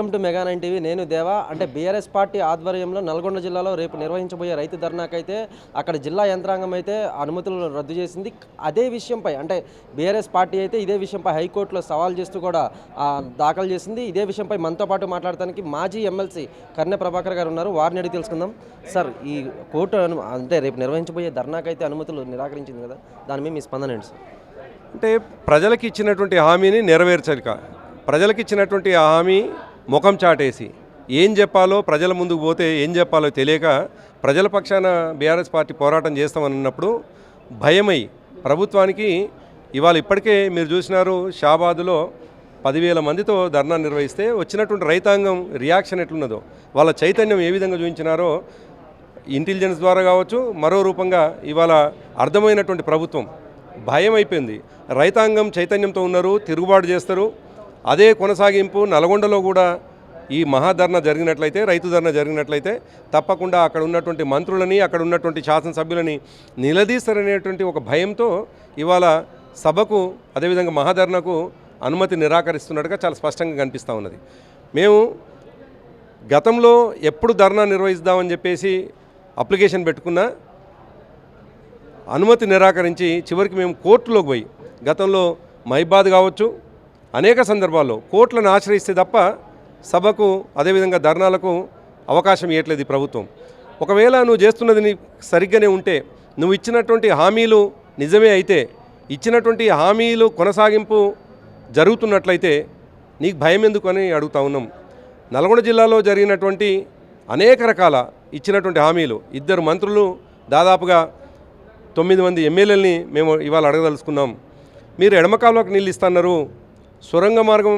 Welcome to mega nine TV. నేను దేవా. అంటే BRS party ఆధ్వర్యంలో నల్గొండ జిల్లాలో రేపు నిర్వహించబోయే రైతు ధర్నాకైతే అక్కడ జిల్లా యంత్రాంగం అయితే అనుమతులు రద్దు చేసింది. అదే విషయంపై అంటే బీఆర్ఎస్ పార్టీ అయితే ఇదే విషయంపై హైకోర్టులో సవాల్ చేస్తూ కూడా దాఖలు చేసింది. ఇదే విషయంపై మనతో పాటు మాట్లాడటానికి మాజీ ఎమ్మెల్సీ కర్ణె ప్రభాకర్ గారు ఉన్నారు. వారిని అడిగి తెలుసుకుందాం. సార్ ఈ కోర్టు అను అంటే రేపు నిర్వహించబోయే ధర్నాకైతే అనుమతులు నిరాకరించింది కదా. దాని మీద మీ స్పందన ఏంటి సార్? అంటే ప్రజలకు ఇచ్చినటువంటి హామీని నెరవేర్చలిక ప్రజలకు ఇచ్చినటువంటి హామీ ముఖం చాటేసి ఏం చెప్పాలో ప్రజల ముందుకు పోతే ఏం చెప్పాలో తెలియక ప్రజల పక్షాన బీఆర్ఎస్ పార్టీ పోరాటం చేస్తామన్నప్పుడు భయమై ప్రభుత్వానికి ఇవాళ ఇప్పటికే మీరు చూసినారు షాబాదులో పదివేల మందితో ధర్నా నిర్వహిస్తే వచ్చినటువంటి రైతాంగం రియాక్షన్ ఎట్లున్నదో వాళ్ళ చైతన్యం ఏ విధంగా చూపించినారో ఇంటెలిజెన్స్ ద్వారా కావచ్చు మరో రూపంగా ఇవాళ అర్థమైనటువంటి ప్రభుత్వం భయం అయిపోయింది రైతాంగం చైతన్యంతో ఉన్నారు తిరుగుబాటు చేస్తారు. అదే కొనసాగింపు నల్గొండలో కూడా ఈ మహాధర్నా జరిగినట్లయితే రైతు ధర్నా జరిగినట్లయితే తప్పకుండా అక్కడ ఉన్నటువంటి మంత్రులని అక్కడ ఉన్నటువంటి శాసనసభ్యులని నిలదీస్తారనేటువంటి ఒక భయంతో ఇవాళ సభకు అదేవిధంగా మహాధర్నాకు అనుమతి నిరాకరిస్తున్నట్టుగా చాలా స్పష్టంగా కనిపిస్తూ ఉన్నది. మేము గతంలో ఎప్పుడు ధర్నా నిర్వహిస్తామని చెప్పేసి అప్లికేషన్ పెట్టుకున్నా అనుమతి నిరాకరించి చివరికి మేము కోర్టులోకి పోయి గతంలో మైబాద్ కావచ్చు అనేక సందర్భాల్లో కోర్టులను ఆశ్రయిస్తే తప్ప సభకు అదేవిధంగా ధర్నాలకు అవకాశం ఇవ్వట్లేదు ప్రభుత్వం. ఒకవేళ నువ్వు చేస్తున్నది నీ సరిగ్గానే ఉంటే నువ్వు ఇచ్చినటువంటి హామీలు నిజమే అయితే ఇచ్చినటువంటి హామీలు కొనసాగింపు జరుగుతున్నట్లయితే నీకు భయం ఎందుకు అని అడుగుతా ఉన్నాం. నల్గొండ జిల్లాలో జరిగినటువంటి అనేక రకాల ఇచ్చినటువంటి హామీలు ఇద్దరు మంత్రులు దాదాపుగా తొమ్మిది మంది ఎమ్మెల్యేలని మేము ఇవాళ అడగదలుచుకున్నాం. మీరు ఎడమకాలంలోకి నీళ్ళు ఇస్తున్నారు సొరంగ మార్గం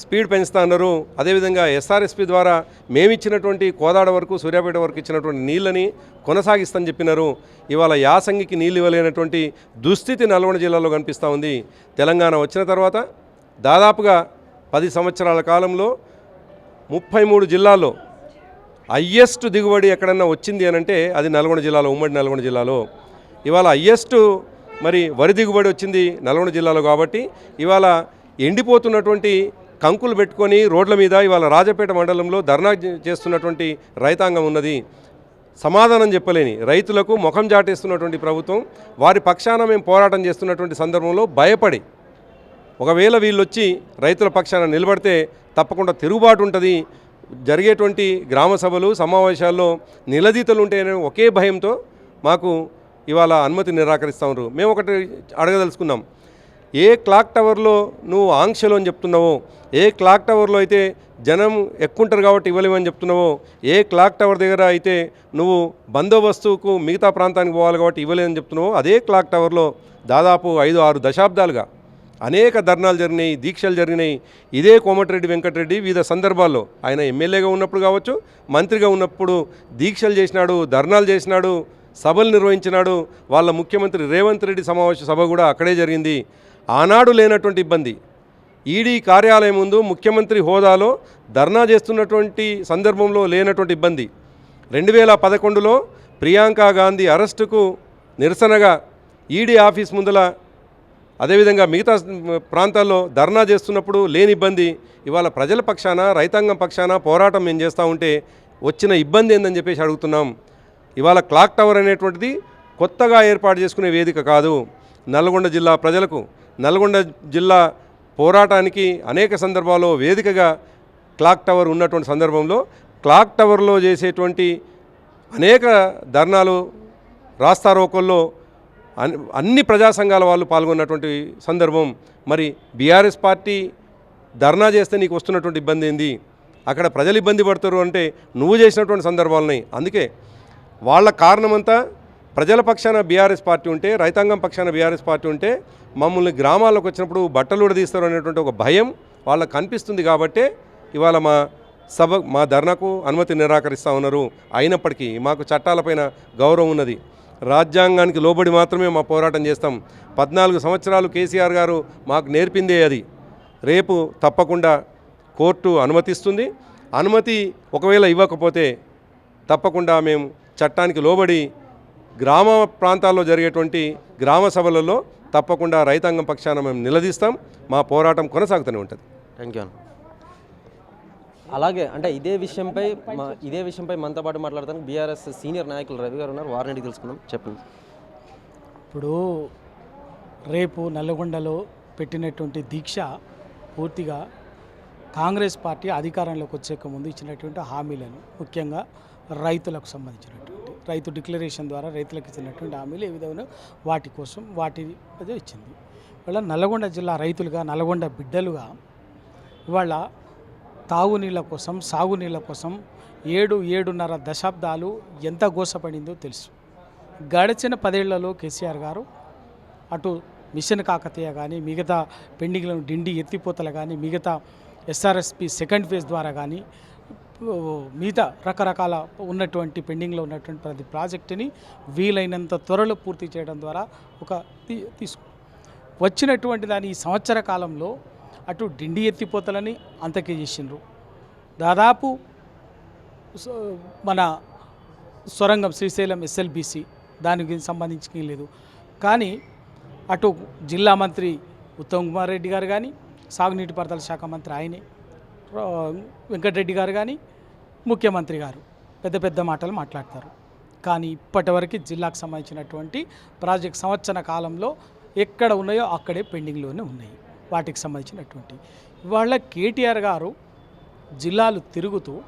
స్పీడ్ పెంచుతా అన్నారు. అదేవిధంగా ఎస్ఆర్ఎస్పి ద్వారా మేమిచ్చినటువంటి కోదాడ వరకు సూర్యాపేట వరకు ఇచ్చినటువంటి నీళ్ళని కొనసాగిస్తామని చెప్పినారు. ఇవాళ యాసంగికి నీళ్ళు ఇవ్వలేనటువంటి దుస్థితి నల్గొండ జిల్లాలో కనిపిస్తూ ఉంది. తెలంగాణ వచ్చిన తర్వాత దాదాపుగా పది సంవత్సరాల కాలంలో ముప్పై మూడు జిల్లాల్లో హయ్యెస్ట్ దిగుబడి ఎక్కడన్నా వచ్చింది అని అంటే అది నల్గొండ జిల్లాలో ఉమ్మడి నల్గొండ జిల్లాలో. ఇవాళ హయ్యెస్ట్ మరి వరి దిగుబడి వచ్చింది నల్గొండ జిల్లాలో కాబట్టి ఇవాళ ఎండిపోతున్నటువంటి కంకులు పెట్టుకొని రోడ్ల మీద ఇవాళ రాజపేట మండలంలో ధర్నా చేస్తున్నటువంటి రైతాంగం ఉన్నది. సమాధానం చెప్పలేని రైతులకు ముఖం చాటేస్తున్నటువంటి ప్రభుత్వం వారి పక్షాన మేము పోరాటం చేస్తున్నటువంటి సందర్భంలో భయపడి ఒకవేళ వీళ్ళు వచ్చి రైతుల పక్షాన నిలబడితే తప్పకుండా తిరుగుబాటు ఉంటుంది. జరిగేటువంటి గ్రామ సభలు సమావేశాల్లో నిలదీతలు ఉంటాయనే ఒకే భయంతో మాకు ఇవాళ అనుమతి నిరాకరిస్తా ఉన్నారు మేము ఒకటి అడగదలుచుకున్నాం. ఏ క్లాక్ టవర్లో నువ్వు ఆంక్షలు అని చెప్తున్నావో ఏ క్లాక్ టవర్లో అయితే జనం ఎక్కుంటారు కాబట్టి ఇవ్వలేమని చెప్తున్నావో ఏ క్లాక్ టవర్ దగ్గర అయితే నువ్వు బందోబస్తుకు మిగతా ప్రాంతానికి పోవాలి కాబట్టి ఇవ్వలేదని చెప్తున్నావో అదే క్లాక్ టవర్లో దాదాపు ఐదు ఆరు దశాబ్దాలుగా అనేక ధర్నాలు జరిగినాయి దీక్షలు జరిగినాయి. ఇదే కోమటిరెడ్డి వెంకటరెడ్డి వివిధ సందర్భాల్లో ఆయన ఎమ్మెల్యేగా ఉన్నప్పుడు కావచ్చు మంత్రిగా ఉన్నప్పుడు దీక్షలు చేసినాడు ధర్నాలు చేసినాడు సభలు నిర్వహించినాడు. వాళ్ళ ముఖ్యమంత్రి రేవంత్ రెడ్డి సమావేశ సభ కూడా అక్కడే జరిగింది. ఆనాడు లేనటువంటి ఇబ్బంది. ఈడీ కార్యాలయం ముందు ముఖ్యమంత్రి హోదాలో ధర్నా చేస్తున్నటువంటి సందర్భంలో లేనటువంటి ఇబ్బంది. రెండు వేల పదకొండులో ప్రియాంక గాంధీ అరెస్టుకు నిరసనగా ఈడీ ఆఫీస్ ముందల అదేవిధంగా మిగతా ప్రాంతాల్లో ధర్నా చేస్తున్నప్పుడు లేని ఇబ్బంది. ఇవాళ ప్రజల పక్షాన రైతాంగం పక్షాన పోరాటం మేము చేస్తూ ఉంటే వచ్చిన ఇబ్బంది ఏందని చెప్పేసి అడుగుతున్నాం. ఇవాళ క్లాక్ టవర్ అనేటువంటిది కొత్తగా ఏర్పాటు చేసుకునే వేదిక కాదు. నల్గొండ జిల్లా ప్రజలకు నల్గొండ జిల్లా పోరాటానికి అనేక సందర్భాల్లో వేదికగా క్లాక్ టవర్ ఉన్నటువంటి సందర్భంలో క్లాక్ టవర్లో చేసేటువంటి అనేక ధర్నాలు రాస్తారోకల్లో అన్- అన్ని ప్రజా సంఘాల వాళ్ళు పాల్గొన్నటువంటి సందర్భం. మరి బీఆర్ఎస్ పార్టీ ధర్నా చేస్తే నీకు వస్తున్నటువంటి ఇబ్బంది ఏంది? అక్కడ ప్రజలు ఇబ్బంది పడతారు అంటే నువ్వు చేసినటువంటి సందర్భాలున్నాయి అందుకే వాళ్ళ కారణమంతా ప్రజల పక్షాన బీఆర్ఎస్ పార్టీ ఉంటే రైతాంగం పక్షాన బీఆర్ఎస్ పార్టీ ఉంటే మమ్మల్ని గ్రామాల్లోకి వచ్చినప్పుడు బట్టలు ఉడదీస్తారు అనేటువంటి ఒక భయం వాళ్ళకు కనిపిస్తుంది కాబట్టే ఇవాళ మా సభ మా ధర్నాకు అనుమతి నిరాకరిస్తూ ఉన్నారు. అయినప్పటికీ మాకు చట్టాలపైన గౌరవం ఉన్నది. రాజ్యాంగానికి లోబడి మాత్రమే మా పోరాటం చేస్తాం. పద్నాలుగు సంవత్సరాలు కేసీఆర్ గారు మాకు నేర్పిందే అది. రేపు తప్పకుండా కోర్టు అనుమతిస్తుంది. అనుమతి ఒకవేళ ఇవ్వకపోతే తప్పకుండా మేము చట్టానికి లోబడి గ్రామ ప్రాంతాల్లో జరిగేటువంటి గ్రామ సభలలో తప్పకుండా రైతాంగం పక్షాన మేము నిలదీస్తాం. మా పోరాటం కొనసాగుతూనే ఉంటుంది. థ్యాంక్ యూ అన్న. అలాగే అంటే ఇదే విషయంపై మా ఇదే విషయంపై మనతో పాటు మాట్లాడతానికి బీఆర్ఎస్ సీనియర్ నాయకులు రవి గారు ఉన్నారు. వారిని అడిగి తెలుసుకుందాం. చెప్పండి. ఇప్పుడు రేపు నల్లగొండలో పెట్టినటువంటి దీక్ష పూర్తిగా కాంగ్రెస్ పార్టీ అధికారంలోకి వచ్చేక ముందు ఇచ్చినటువంటి హామీలను ముఖ్యంగా రైతులకు సంబంధించినటువంటి రైతు డిక్లరేషన్ ద్వారా రైతులకు ఇచ్చినటువంటి హామీలు ఏ విధంగా వాటి కోసం వాటి అదే ఇచ్చింది. ఇవాళ నల్గొండ జిల్లా రైతులుగా నల్గొండ బిడ్డలుగా ఇవాళ తాగునీళ్ళ కోసం సాగునీళ్ళ కోసం ఏడు ఏడున్నర దశాబ్దాలు ఎంత గోసపడిందో తెలుసు. గడిచిన పదేళ్ళలో కేసీఆర్ గారు అటు మిషన్ కాకతీయ కానీ మిగతా పెండింగ్లను డిండి ఎత్తిపోతలు కానీ మిగతా ఎస్ఆర్ఎస్పి సెకండ్ ఫేజ్ ద్వారా కానీ మిగతా రకరకాల ఉన్నటువంటి పెండింగ్లో ఉన్నటువంటి ప్రతి ప్రాజెక్టుని వీలైనంత త్వరలో పూర్తి చేయడం ద్వారా ఒక తీ తీసుకు వచ్చినటువంటి దాని ఈ సంవత్సర కాలంలో అటు డిండి ఎత్తిపోతలని అంతకే చేసిండ్రు. దాదాపు మన సొరంగం శ్రీశైలం ఎస్ఎల్బిసి దానికి సంబంధించి లేదు. కానీ అటు జిల్లా మంత్రి ఉత్తమ్ కుమార్ రెడ్డి గారు కానీ సాగునీటి పారుదల శాఖ మంత్రి ఆయనే వెంకటరెడ్డి గారు కానీ ముఖ్యమంత్రి గారు పెద్ద పెద్ద మాటలు మాట్లాడతారు. కానీ ఇప్పటివరకు జిల్లాకు సంబంధించినటువంటి ప్రాజెక్ట్ సంవత్సర కాలంలో ఎక్కడ ఉన్నాయో అక్కడే పెండింగ్లోనే ఉన్నాయి. వాటికి సంబంధించినటువంటి ఇవాళ కేటీఆర్ గారు జిల్లాలు తిరుగుతూ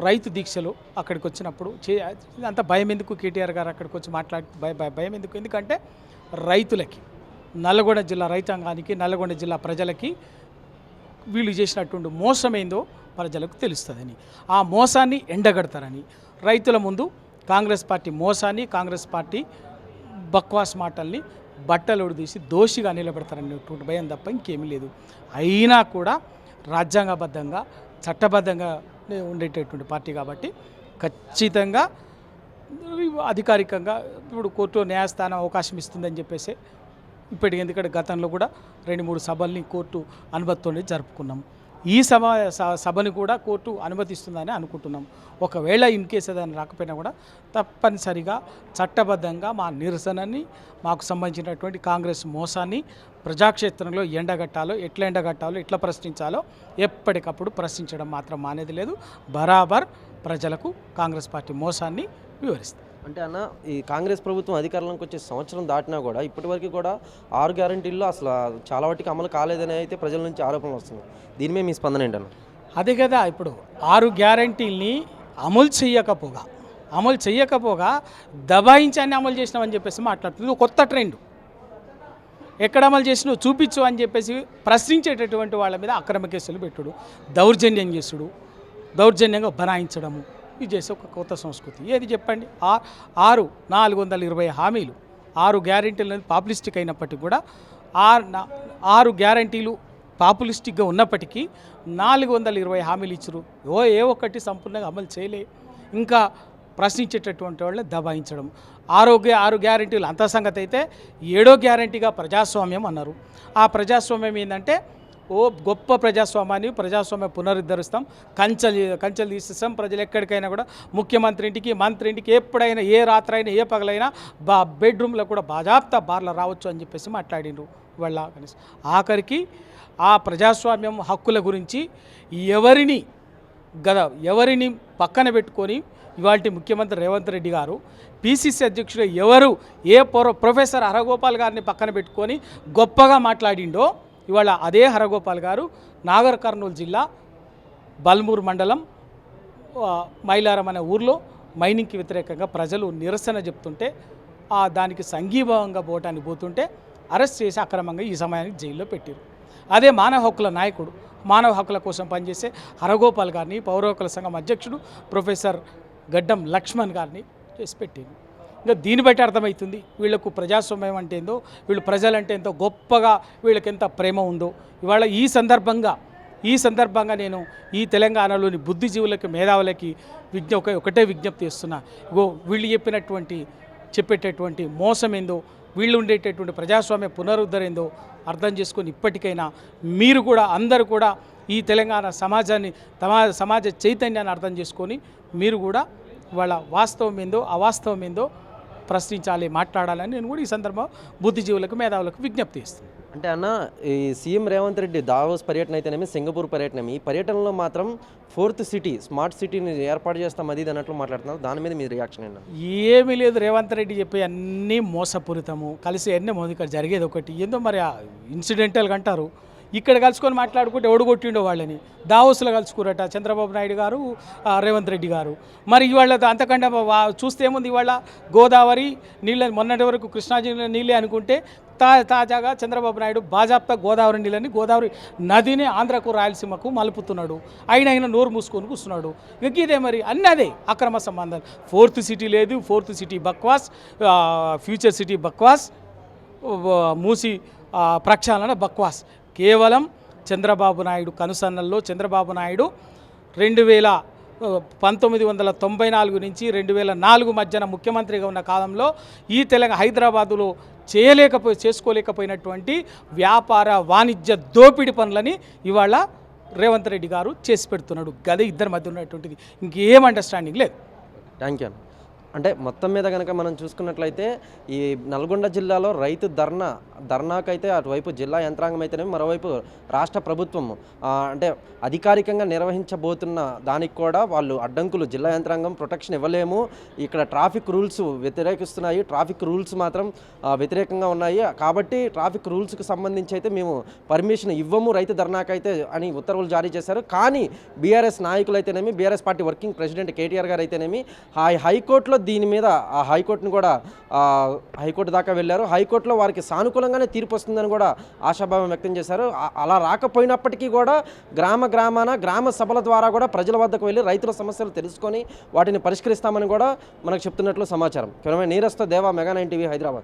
రైతు దీక్షలు అక్కడికి వచ్చినప్పుడు చే అంత భయం ఎందుకు కేటీఆర్ గారు అక్కడికి వచ్చి మాట్లాడి భయ భయ- భయం ఎందుకు? ఎందుకంటే రైతులకి నల్గొండ జిల్లా రైతాంగానికి నల్గొండ జిల్లా ప్రజలకి వీళ్ళు చేసినటువంటి మోసమైందో ప్రజలకు తెలుస్తుందని. ఆ మోసాన్ని ఎండగడతారని. రైతుల ముందు కాంగ్రెస్ పార్టీ మోసాన్ని కాంగ్రెస్ పార్టీ బక్వాస్ మాటల్ని బట్టలోడు తీసి దోషిగా నిలబెడతారనేటువంటి భయం తప్ప ఇంకేమీ లేదు. అయినా కూడా రాజ్యాంగబద్ధంగా చట్టబద్ధంగా ఉండేటటువంటి పార్టీ కాబట్టి ఖచ్చితంగా అధికారికంగా ఇప్పుడు కోర్టు న్యాయస్థానం అవకాశం ఇస్తుందని చెప్పేసి ఇప్పటికి ఎందుకంటే గతంలో కూడా రెండు మూడు సభల్ని కోర్టు అనుమతితోనే జరుపుకున్నాం. ఈ సభ స- సభని కూడా కోర్టు అనుమతిస్తుందని అనుకుంటున్నాం. ఒకవేళ ఇన్ కేసు ఏదైనా రాకపోయినా కూడా తప్పనిసరిగా చట్టబద్ధంగా మా నిరసనని మాకు సంబంధించినటువంటి కాంగ్రెస్ మోసాన్ని ప్రజాక్షేత్రంలో ఎండగట్టాలో ఎట్లా ఎండగట్టాలో ఎట్లా ప్రశ్నించాలో ఎప్పటికప్పుడు ప్రశ్నించడం మాత్రం మానేది లేదు. బరాబర్ ప్రజలకు కాంగ్రెస్ పార్టీ మోసాన్ని వివరిస్తాం అంటే అన్న ఈ కాంగ్రెస్ ప్రభుత్వం అధికారంలోకి వచ్చే సంవత్సరం దాటినా కూడా ఇప్పటివరకు కూడా ఆరు గ్యారంటీల్లో అసలు చాలా వాటికి అమలు కాలేదని అయితే ప్రజల నుంచి ఆరోపణలు వస్తున్నాయి. దీని మీద మీ స్పందన ఏంటన్న? అదే కదా ఇప్పుడు ఆరు గ్యారంటీల్ని అమలు చేయకపోగా అమలు చేయకపోగా దబాయించాన్ని అమలు చేసినామని చెప్పేసి మాట్లాడుతుంది. కొత్త ట్రెండ్. ఎక్కడ అమలు చేసినావు చూపించు అని చెప్పేసి ప్రశ్నించేటటువంటి వాళ్ళ మీద అక్రమ కేసులు పెట్టుడు దౌర్జన్యం చేసుడు దౌర్జన్యంగా బనాయించడము. ఇది చేసే ఒక కొత్త సంస్కృతి. ఏది చెప్పండి? ఆరు నాలుగు వందల ఇరవై హామీలు. ఆరు గ్యారంటీలు అనేది పాపులిస్టిక్ అయినప్పటికీ కూడా ఆరు ఆరు గ్యారంటీలు పాపులిస్టిక్గా ఉన్నప్పటికీ నాలుగు వందల ఇరవై హామీలు ఇచ్చారు. ఓ ఏ ఒక్కటి సంపూర్ణంగా అమలు చేయలే. ఇంకా ప్రశ్నించేటటువంటి వాళ్ళని దబాయించడం. ఆరోగ్య ఆరు గ్యారంటీలు అంత సంగతి అయితే ఏడో గ్యారంటీగా ప్రజాస్వామ్యం అన్నారు. ఆ ప్రజాస్వామ్యం ఏంటంటే ఓ గొప్ప ప్రజాస్వామ్యాన్ని ప్రజాస్వామ్యం పునరుద్ధరిస్తాం. కంచెలు కంచెలు తీసేస్తాం. ప్రజలు ఎక్కడికైనా కూడా ముఖ్యమంత్రి ఇంటికి మంత్రి ఇంటికి ఎప్పుడైనా ఏ రాత్రైనా ఏ పగలైనా బా బెడ్రూమ్లో కూడా బాజాప్తా బార్లు రావచ్చు అని చెప్పేసి మాట్లాడిండ్రు వాళ్ళ కనీసం ఆఖరికి ఆ ప్రజాస్వామ్యం హక్కుల గురించి ఎవరిని గద ఎవరిని పక్కన పెట్టుకొని ఇవాళ ముఖ్యమంత్రి రేవంత్ రెడ్డి గారు పిసిసి అధ్యక్షుడు ఎవరు ఏ ప్రొఫెసర్ హరగోపాల్ గారిని పక్కన పెట్టుకొని గొప్పగా మాట్లాడిండో ఇవాళ అదే హరగోపాల్ గారు నాగర్ కర్నూలు జిల్లా బల్మూర్ మండలం మైలారం అనే ఊర్లో మైనింగ్కి వ్యతిరేకంగా ప్రజలు నిరసన చెప్తుంటే ఆ దానికి సంఘీభావంగా పోవటానికి పోతుంటే అరెస్ట్ చేసి అక్రమంగా ఈ సమయానికి జైల్లో పెట్టారు. అదే మానవ హక్కుల నాయకుడు మానవ హక్కుల కోసం పనిచేసే హరగోపాల్ గారిని పౌర హక్కుల సంఘం అధ్యక్షుడు ప్రొఫెసర్ గడ్డం లక్ష్మణ్ గారిని చేసి పెట్టింది ఇంకా దీన్ని బట్టి అర్థమవుతుంది వీళ్ళకు ప్రజాస్వామ్యం అంటే ఏందో వీళ్ళు ప్రజలంటే ఎంతో గొప్పగా వీళ్ళకి ఎంత ప్రేమ ఉందో. ఇవాళ ఈ సందర్భంగా ఈ సందర్భంగా నేను ఈ తెలంగాణలోని బుద్ధిజీవులకి మేధావులకి విజ్ఞ ఒకటే విజ్ఞప్తి చేస్తున్నా. ఇగో వీళ్ళు చెప్పినటువంటి చెప్పేటటువంటి మోసం ఏందో వీళ్ళు ఉండేటటువంటి ప్రజాస్వామ్య పునరుద్ధరేందో అర్థం చేసుకొని ఇప్పటికైనా మీరు కూడా అందరూ కూడా ఈ తెలంగాణ సమాజాన్ని సమాజ చైతన్యాన్ని అర్థం చేసుకొని మీరు కూడా వాళ్ళ వాస్తవం ఏందో అవాస్తవం ఏందో ప్రశ్నించాలి మాట్లాడాలని నేను కూడా ఈ సందర్భం బుద్ధిజీవులకు మేధావులకు విజ్ఞప్తి చేస్తాను అంటే అన్న ఈ సీఎం రేవంత్ రెడ్డి దావోస్ పర్యటన అయితేనేమి సింగపూర్ పర్యటన ఈ పర్యటనలో మాత్రం ఫోర్త్ సిటీ స్మార్ట్ సిటీని ఏర్పాటు చేస్తాం అది అన్నట్లు మాట్లాడుతున్నారు. దాని మీద మీ రియాక్షన్ ఏంటన్న ఏమీ లేదు. రేవంత్ రెడ్డి చెప్పే అన్నీ మోసపూరితము కలిసి అన్నీ మోది ఇక్కడ జరిగేది ఒకటి. ఏందో మరి ఇన్సిడెంటల్గా అంటారు. ఇక్కడ కలుసుకొని మాట్లాడుకుంటే ఓడగొట్టిండో వాళ్ళని. దావోస్లో కలుసుకురట చంద్రబాబు నాయుడు గారు రేవంత్ రెడ్డి గారు. మరి ఇవాళ అంతకంటే చూస్తే ఏముంది ఇవాళ? గోదావరి నీళ్ళని మొన్నటి వరకు కృష్ణా జిల్లా నీళ్ళే అనుకుంటే తా తాజాగా చంద్రబాబు నాయుడు బాజాప్తా గోదావరి నీళ్ళని గోదావరి నదిని ఆంధ్రకు రాయలసీమకు మలుపుతున్నాడు. అయిన ఆయన నోరు మూసుకొని కూర్చున్నాడు. ఇంక ఇదే మరి అన్నీ అదే అక్రమ సంబంధాలు ఫోర్త్ సిటీ లేదు ఫోర్త్ సిటీ బక్వాస్ ఫ్యూచర్ సిటీ బక్వాస్ మూసి ప్రక్షాళన బక్వాస్. కేవలం చంద్రబాబు నాయుడు కనుసన్నల్లో చంద్రబాబు నాయుడు రెండు వేల పంతొమ్మిది వందల తొంభై నాలుగు నుంచి రెండు వేల నాలుగు మధ్యన ముఖ్యమంత్రిగా ఉన్న కాలంలో ఈ తెలంగాణ హైదరాబాదులో చేయలేకపో చేసుకోలేకపోయినటువంటి వ్యాపార వాణిజ్య దోపిడి పనులని ఇవాళ రేవంత్ రెడ్డి గారు చేసి పెడుతున్నాడు. గదే ఇద్దరి మధ్య ఉన్నటువంటిది. ఇంకేం అండర్స్టాండింగ్ లేదు. థ్యాంక్ యూ అంటే మొత్తం మీద కనుక మనం చూసుకున్నట్లయితే ఈ నల్గొండ జిల్లాలో రైతు ధర్నా ధర్నాకైతే అటువైపు జిల్లా యంత్రాంగం అయితేనే మరోవైపు రాష్ట్ర ప్రభుత్వం అంటే అధికారికంగా నిర్వహించబోతున్న దానికి కూడా వాళ్ళు అడ్డంకులు జిల్లా యంత్రాంగం ప్రొటెక్షన్ ఇవ్వలేము. ఇక్కడ ట్రాఫిక్ రూల్స్ వ్యతిరేకిస్తున్నాయి. ట్రాఫిక్ రూల్స్ మాత్రం వ్యతిరేకంగా ఉన్నాయి. కాబట్టి ట్రాఫిక్ రూల్స్కి సంబంధించి అయితే మేము పర్మిషన్ ఇవ్వము రైతు ధర్నాకైతే అని ఉత్తర్వులు జారీ చేశారు. కానీ బీఆర్ఎస్ నాయకులు అయితేనేమి BRS party working president KTR గారు అయితేనేమి హై హైకోర్టులో దీని మీద ఆ హైకోర్టును కూడా హైకోర్టు దాకా వెళ్ళారు. హైకోర్టులో వారికి సానుకూలంగానే తీర్పు వస్తుందని కూడా ఆశాభావం వ్యక్తం చేశారు. అలా రాకపోయినప్పటికీ కూడా గ్రామ గ్రామాన గ్రామ సభల ద్వారా కూడా ప్రజల వద్దకు వెళ్ళి రైతుల సమస్యలు తెలుసుకొని వాటిని పరిష్కరిస్తామని కూడా మనకు చెప్తున్నట్లు సమాచారం. కేవలం నీరస్తో దేవా మెగా నైన్ టీవీ హైదరాబాద్.